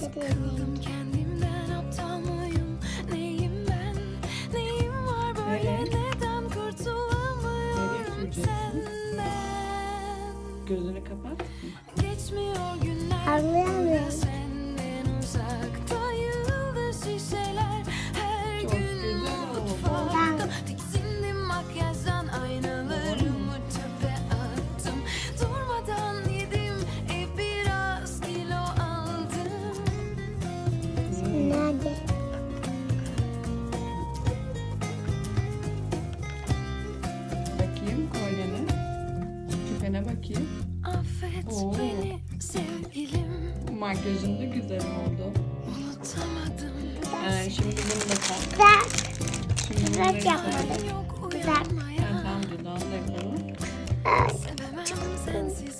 Sıkıldım kendimden aptal mıyım? Neyim ben? Neyim var böyle? Neden kurtulamıyorum senden? Gözünü kapat. Geçmiyor Küpene bakayım. Affet Oo. beni sevgilim Makyajın da güzel oldu. Unutamadım Ee, şimdi bunu da tak. Bak. Şimdi bunu da tak. Yok Güzel. uyanmaya tamam dudağını da yapalım. Sevemem sensiz